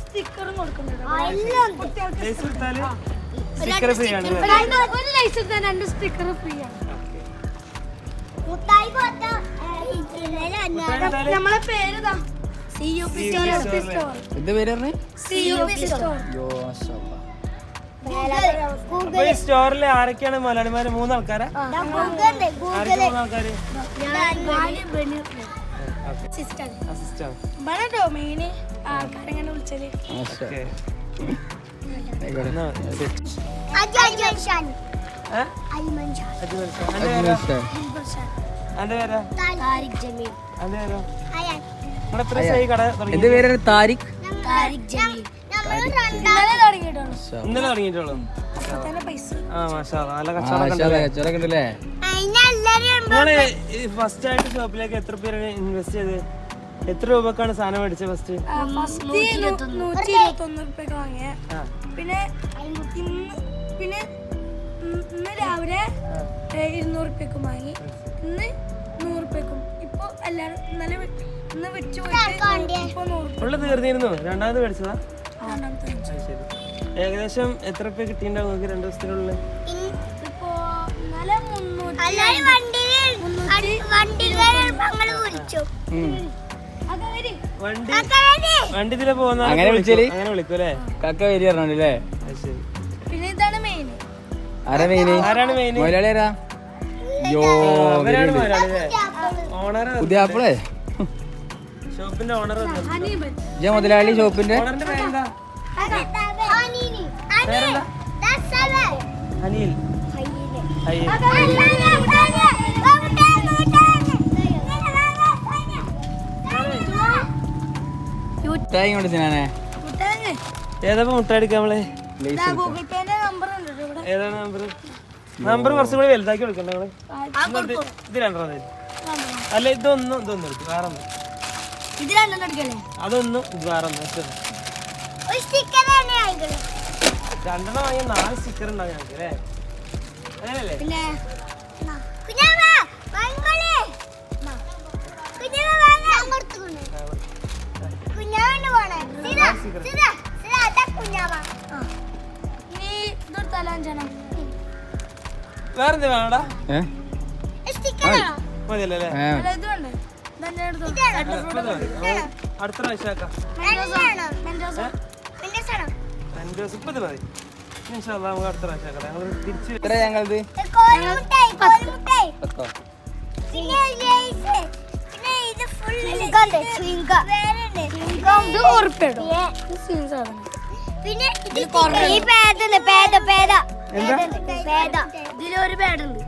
സ്റ്റിക്കറും കൊടുക്കുന്നുണ്ട് sticker free ആണ്. ഒരു ലൈസ് എടുത്താൽ രണ്ട് സ്റ്റിക്കർ ഫ്രീ ആണ് നമ്മളെ പേര് സി യു പി സ്റ്റോർ ഇത് പേര് സ്റ്റോർ അപ്പൊ ഈ സ്റ്റോറിൽ ആരൊക്കെയാണ് മലയാളിമാര്? മൂന്നാൾക്കാരാ? ആരൊക്കെ മൂന്നാൾക്കാര്? പേരാണ് താരിഖ്. താരിഖ് ജമീൽ. ഇന്നലെ തുടങ്ങിയിട്ടുള്ളൂ. ആ മാഷാ. നല്ല കച്ചവടം നിങ്ങൾ ഫസ്റ്റ് ആയിട്ട് ഷോപ്പിലേക്ക് എത്ര പേരാണ് ഇൻവെസ്റ്റ് ചെയ്തത്? എത്ര രൂപക്കാണ് സാധനം മേടിച്ചത് ഫസ്റ്റ് നൂറ്റി വാങ്ങിയ. പിന്നെ ഇന്ന് പിന്നെ ഇന്ന് രാവിലെ ഇരുന്നൂറ് റുപ്യക്കും വാങ്ങി. ഇന്ന് നൂറ് റുപ്യക്കും ഇപ്പൊ എല്ലാരും ഇന്നലെ ഇന്ന് വിറ്റ് പോയിട്ട് ഇപ്പൊ നൂറ് തീർന്നിരുന്നു. രണ്ടാമത് മേടിച്ചതാ. ഏകദേശം എത്ര രൂപ കിട്ടിയിട്ടുണ്ടാവും നിങ്ങൾക്ക് രണ്ട് ദിവസത്തിനുള്ളിൽ. വണ്ടി ഇതിലെ പോകുന്ന അങ്ങനെ വിളിച്ചാൽ? അങ്ങനെ വിളിക്കും അല്ലേ കാക്ക വരി പറഞ്ഞല്ലേ ശരി. പിന്നെ ഇതാണ് മെയിൻ ആരാ മെയിന് ആരാണ് മെയിൻ മുതലാളി ആരാ? യോ ഓണർ പുതിയ ആപ്പിളേ ഷോപ്പിന്റെ ഓണർ ഇജ മുതലാളി ഷോപ്പിന്റെ? ഓണറിന്റെ പേരെന്താ? പേരെന്താ? അനിൽ ഏതാ മുട്ട എടുക്കാം നമ്മൾ? ഏതാണ് നമ്പർ നമ്പർ കുറച്ചും കൂടി വലുതാക്കി കൊടുക്കണ്ട നിങ്ങൾ? എന്നിട്ട് ഇത് രണ്ടെണ്ണം അല്ല ഇതൊന്നും ഇതൊന്നും എടുക്കും. വേറെ ഒന്നും ഇത് രണ്ടെണ്ണം എടുക്കല്ലേ അതൊന്നും ഇത് വേറെ ഒന്നും ഒറ്റ രണ്ടെണ്ണം വാങ്ങിയ നാല് സ്റ്റിക്കർ ഉണ്ടാവും ഞങ്ങൾക്ക് അല്ലേ? അങ്ങനെയല്ലേ? പിന്നെ നീ ഇതെടുത്താലോ അഞ്ചെണ്ണം വേറെ എന്ത് വേണടാ ഏ മതിയല്ലേ അല്ലേ ഏ അല്ല ഇത് വേണ്ടേ? ഇതന്നെ എടുത്തോ ഇപ്പൊ ഇത് മതി. അപ്പൊ അടുത്ത പ്രാവശ്യം ആക്കാം മെൻഡോസ രണ്ട് പ്രാവശ്യം ഇപ്പൊ ഇത് മതി. നമുക്ക് അടുത്ത പ്രാവശ്യം ഞങ്ങൾ തിരിച്ച് എത്ര ഞങ്ങളത്? പിന്നെ ഈ പേദുണ്ട് പേദ പേദ. എന്താ? പേദ. ഇതിലൊരു പേടുണ്ട്.